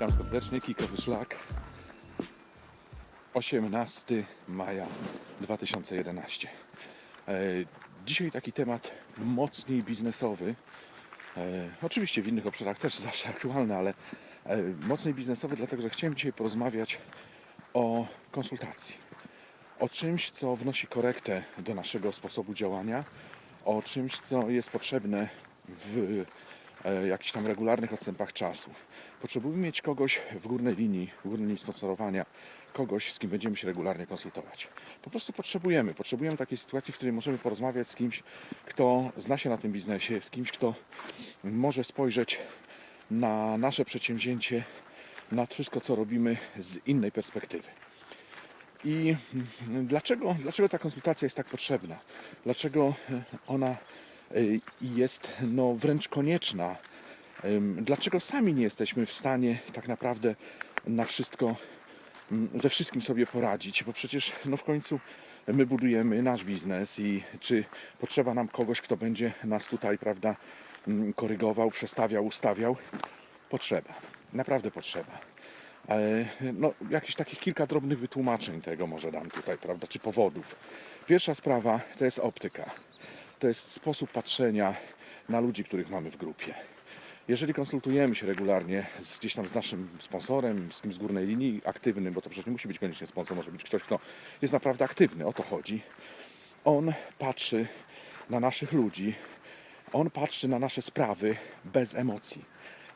Witam serdecznie, Kikowy Szlak. 18 maja 2011. E, Dzisiaj taki temat mocniej biznesowy. E, Oczywiście w innych obszarach też zawsze aktualny, ale e, mocniej biznesowy, dlatego że chciałem dzisiaj porozmawiać o konsultacji. O czymś, co wnosi korektę do naszego sposobu działania, o czymś, co jest potrzebne w jakichś tam regularnych odstępach czasu. Potrzebujemy mieć kogoś w górnej linii, w górnej linii sponsorowania, kogoś, z kim będziemy się regularnie konsultować. Po prostu potrzebujemy. Potrzebujemy takiej sytuacji, w której możemy porozmawiać z kimś, kto zna się na tym biznesie, z kimś, kto może spojrzeć na nasze przedsięwzięcie, na wszystko, co robimy z innej perspektywy. I dlaczego, dlaczego ta konsultacja jest tak potrzebna? Dlaczego ona e, jest no, wręcz konieczna? Dlaczego sami nie jesteśmy w stanie tak naprawdę na wszystko, mm, ze wszystkim sobie poradzić? Bo przecież no, w końcu my budujemy nasz biznes i czy potrzeba nam kogoś, kto będzie nas tutaj, prawda, mm, korygował, przestawiał, ustawiał? Potrzeba. Naprawdę potrzeba. No, jakieś takich kilka drobnych wytłumaczeń tego może dam tutaj, prawda, czy powodów. Pierwsza sprawa to jest optyka. To jest sposób patrzenia na ludzi, których mamy w grupie. Jeżeli konsultujemy się regularnie z, gdzieś tam z naszym sponsorem, z kimś z górnej linii aktywnym, bo to przecież nie musi być koniecznie sponsor, może być ktoś, kto jest naprawdę aktywny, o to chodzi. On patrzy na naszych ludzi, on patrzy na nasze sprawy bez emocji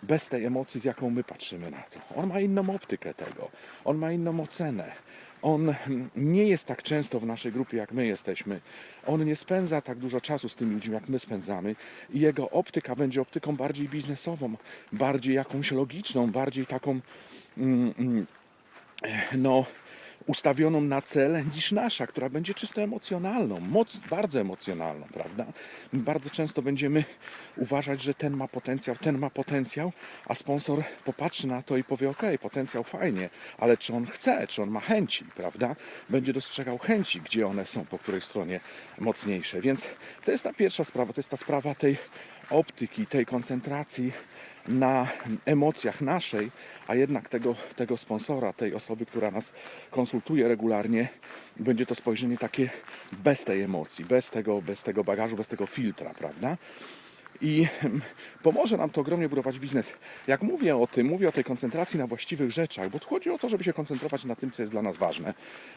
bez tej emocji, z jaką my patrzymy na to. On ma inną optykę tego, on ma inną ocenę. On mm, nie jest tak często w naszej grupie, jak my jesteśmy. On nie spędza tak dużo czasu z tymi ludźmi, jak my spędzamy. I jego optyka będzie optyką bardziej biznesową, bardziej jakąś logiczną, bardziej taką, mm, mm, no, ustawioną na cel niż nasza, która będzie czysto emocjonalną, moc, bardzo emocjonalną, prawda? Bardzo często będziemy uważać, że ten ma potencjał, ten ma potencjał, a sponsor popatrzy na to i powie: OK, potencjał fajnie, ale czy on chce, czy on ma chęci, prawda? Będzie dostrzegał chęci, gdzie one są, po której stronie mocniejsze. Więc to jest ta pierwsza sprawa, to jest ta sprawa tej optyki, tej koncentracji na emocjach naszej, a jednak tego, tego sponsora, tej osoby, która nas konsultuje regularnie, będzie to spojrzenie takie bez tej emocji, bez tego, bez tego bagażu, bez tego filtra, prawda? I pomoże nam to ogromnie budować biznes. Jak mówię o tym, mówię o tej koncentracji na właściwych rzeczach, bo tu chodzi o to, żeby się koncentrować na tym, co jest dla nas ważne.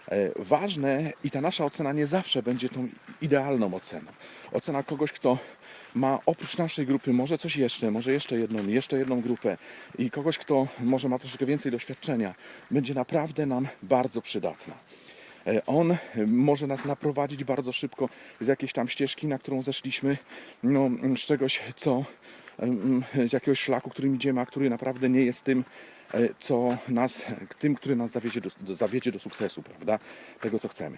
E, Ważne i ta nasza ocena nie zawsze będzie tą idealną oceną. Ocena kogoś, kto ma oprócz naszej grupy może coś jeszcze, może jeszcze jedną, jeszcze jedną grupę i kogoś, kto może ma troszeczkę więcej doświadczenia, będzie naprawdę nam bardzo przydatna. E, On e, może nas naprowadzić bardzo szybko z jakiejś tam ścieżki, na którą zeszliśmy, no, z czegoś, co em, z jakiegoś szlaku, którym idziemy, a który naprawdę nie jest tym, e, co nas, tym, który nas zawiedzie do, do, zawiedzie do sukcesu, prawda? Tego, co chcemy.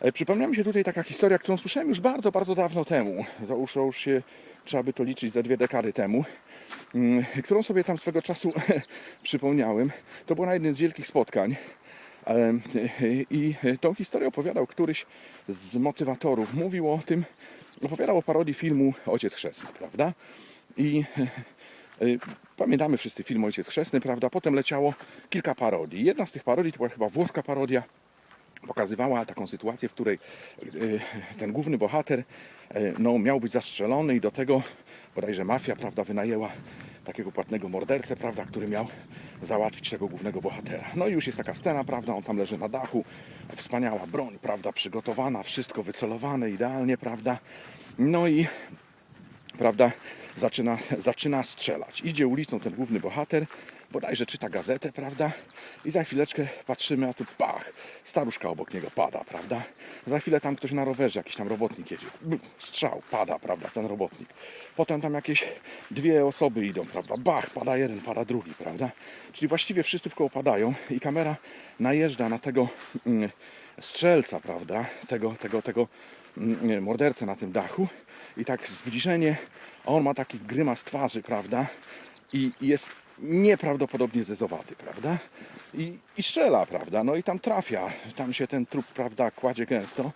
E, Przypomniała mi się tutaj taka historia, którą słyszałem już bardzo, bardzo dawno temu. To już, już się trzeba by to liczyć za dwie dekady temu, mm, którą sobie tam swego czasu przypomniałem. To było na jednym z wielkich spotkań. I tą historię opowiadał któryś z motywatorów. Mówił o tym, opowiadał o parodii filmu Ojciec Chrzestny, prawda? I e, pamiętamy wszyscy film Ojciec Chrzestny, prawda? Potem leciało kilka parodii. Jedna z tych parodii to była chyba włoska parodia, pokazywała taką sytuację, w której e, ten główny bohater e, no, miał być zastrzelony i do tego bodajże mafia prawda, wynajęła takiego płatnego mordercę, prawda, który miał załatwić tego głównego bohatera. No i już jest taka scena, prawda, on tam leży na dachu, wspaniała broń, prawda, przygotowana, wszystko wycelowane idealnie, prawda. No i prawda, zaczyna, zaczyna strzelać. Idzie ulicą ten główny bohater, bodajże czyta gazetę, prawda, i za chwileczkę patrzymy, a tu pach, staruszka obok niego pada, prawda. Za chwilę tam ktoś na rowerze, jakiś tam robotnik jedzie, strzał, pada, prawda, ten robotnik. Potem tam jakieś dwie osoby idą, prawda, bach, pada jeden, pada drugi, prawda. Czyli właściwie wszyscy w koło padają i kamera najeżdża na tego mm, strzelca, prawda, tego, tego, tego mm, mordercę na tym dachu i tak zbliżenie, a on ma taki grymas twarzy, prawda, i jest nieprawdopodobnie zezowaty, prawda, i, i strzela, prawda, no i tam trafia, tam się ten trup, prawda, kładzie gęsto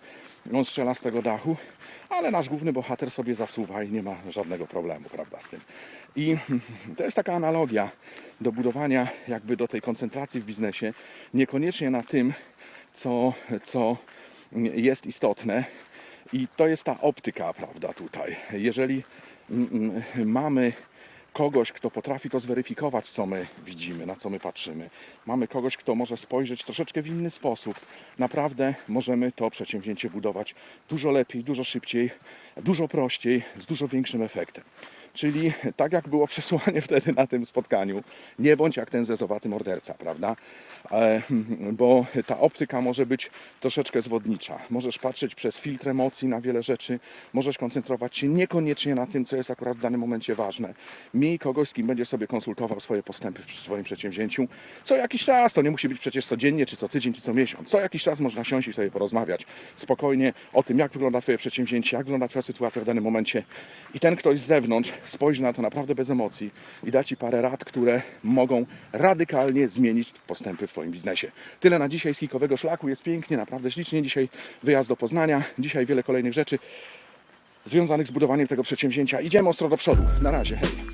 on strzela z tego dachu, ale nasz główny bohater sobie zasuwa i nie ma żadnego problemu, prawda, z tym. I to jest taka analogia do budowania jakby do tej koncentracji w biznesie, niekoniecznie na tym, co, co jest istotne. I to jest ta optyka, prawda, tutaj. Jeżeli mamy kogoś, kto potrafi to zweryfikować, co my widzimy, na co my patrzymy. Mamy kogoś, kto może spojrzeć troszeczkę w inny sposób. Naprawdę możemy to przedsięwzięcie budować dużo lepiej, dużo szybciej, dużo prościej, z dużo większym efektem. Czyli tak jak było przesłanie wtedy na tym spotkaniu, nie bądź jak ten zezowaty morderca, prawda? E, Bo ta optyka może być troszeczkę zwodnicza. Możesz patrzeć przez filtr emocji na wiele rzeczy, możesz koncentrować się niekoniecznie na tym, co jest akurat w danym momencie ważne. Miej kogoś, z kim będziesz sobie konsultował swoje postępy przy swoim przedsięwzięciu. Co jakiś czas, to nie musi być przecież codziennie, czy co tydzień, czy co miesiąc. Co jakiś czas można siąść i sobie porozmawiać spokojnie o tym, jak wygląda Twoje przedsięwzięcie, jak wygląda Twoja sytuacja w danym momencie. I ten ktoś z zewnątrz spojrzy na to naprawdę bez emocji i da Ci parę rad, które mogą radykalnie zmienić postępy w Twoim biznesie. Tyle na dzisiaj z Kikowego Szlaku. Jest pięknie, naprawdę ślicznie. Dzisiaj wyjazd do Poznania, dzisiaj wiele kolejnych rzeczy związanych z budowaniem tego przedsięwzięcia. Idziemy ostro do przodu. Na razie, hej.